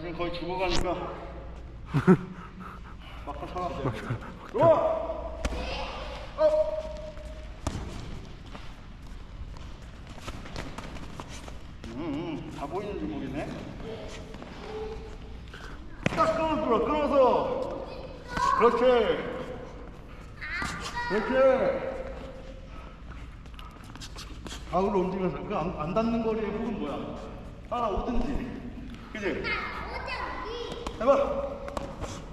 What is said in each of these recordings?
나 지금 거의 죽어가니까. 막다 살아. 들어와! 어! 음, 음, 다 보이는 주먹이네. 딱 끌어들어, 끌어서. 그렇지. 그렇지. 좌우로 움직여서 그 안, 안 닿는 거리의 훅은 뭐야? 하나 오든지. 그지? 해봐.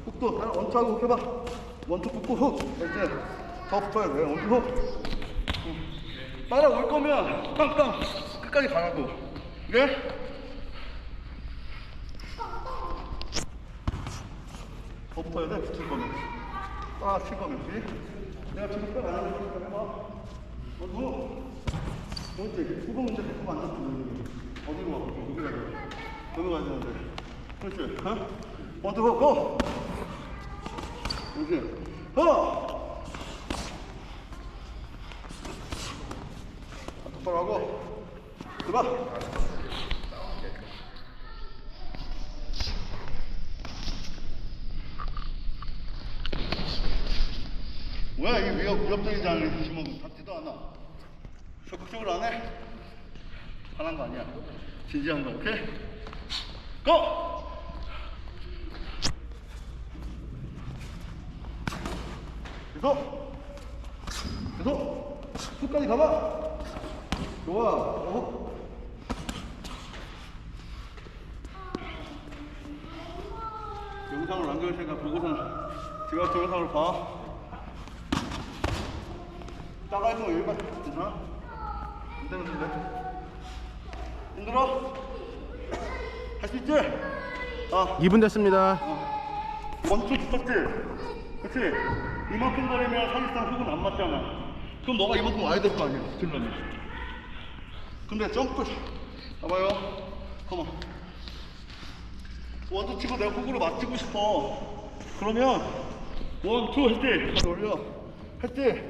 훅도 하나 원투하고 훅 해봐. 원투 붙고 훅. 그렇지. 더 붙어야 돼. 원투 훅. 응. 따라올 거면 빵빵 끝까지 가라고. 그래? 더 붙어야 돼. 붙을 거면. 따라 칠 거면. 그지? 내가 지금 빼안 하는 거니까 해봐. 원투. 그렇지. 후보 문제 자꾸 안 잡고 어디로 와? 여기 가야 돼. 여기 가야 되는데. 그렇지. 어? 원투 고! 고! 그렇지. 어! 똑바로 하고. 해봐. 뭐야, 이게 위협, 위협적이지 않은 지금 닿지도 않아. 적극적으로 안 해? 화난 거 아니야. 진지한 거, 오케이? 고! 계속! 계속! 끝까지 가봐! 좋아! 어? 영상을 남겨줄 테니까 보고선 제가 동영상을 봐. 따가 있는 거 여기까지 괜찮아? 안 되는데? 힘들어? 할 수 있지? 아, 2분 됐습니다. 원투 붙었지? 그치? 이만큼 거리면 사실상 훅은 안 맞잖아. 그럼 너가 이만큼 와야 될 거 아니야, 들려면. 근데 점프, 봐봐요. 컴온. 원투 치고 내가 훅으로 맞추고 싶어. 그러면, 원, 투 할 때, 다시 올려. 할 때,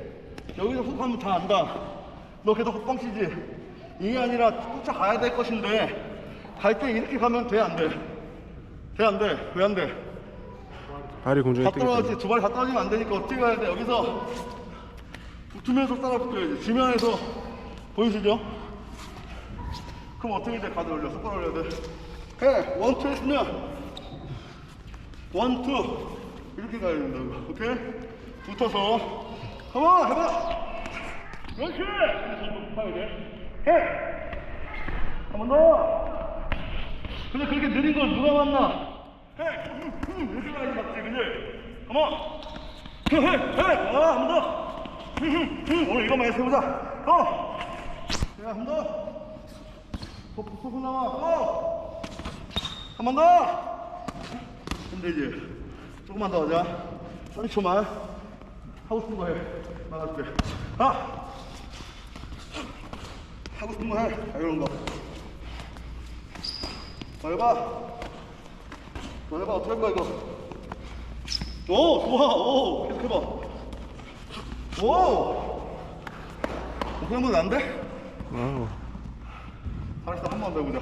여기서 훅 하면 다 안다. 너 계속 훅방 치지? 이게 아니라 쫓아가야 될 것인데, 갈 때 이렇게 가면 돼, 안 돼? 돼, 안 돼? 왜 안 돼? 발이 공중에 다 뜨기 때문에. 떨어지지 두 발이 다 떨어지면 안 되니까 어떻게 가야 돼? 여기서 붙으면서 따라 붙어야지 지면에서 보이시죠? 그럼 어떻게 돼? 가드 올려 손가락 올려야 돼 해! 원투 했으면 원투. 이렇게 가야 된다고. 오케이? 붙어서. 가만 해봐! 그렇지! 근데 전부 붙어야 돼 해 한 번 더! 근데 그렇게 느린 걸 누가 만나? 해! 이렇게 가야지 맞 지, 그지? 가만! 해, 해, 해! 아, 한 번 더! 음, 음, 음, 오늘 이거만 해보자. 어! 야, 한번 더! 더 붙어서 나와. 어! 한번 더! 힘들지? 조금만 더 하자. 30초만. 하고 싶은 거 해. 나갈게. 아! 하고 싶은 거 해. 아, 이런 거. 더 해봐. 너 해봐 어떻게 할 거야 이거 오 좋아. 오 계속 해봐. 오 하면 안 돼? 와우. 알았어 한번 더 해보자.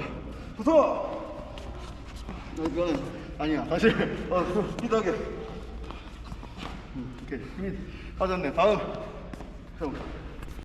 붙어 나 이거는 아니야. 다시. 어 스피드하게. 음, 오케이. 힘이 빠졌네. 다음. 해보자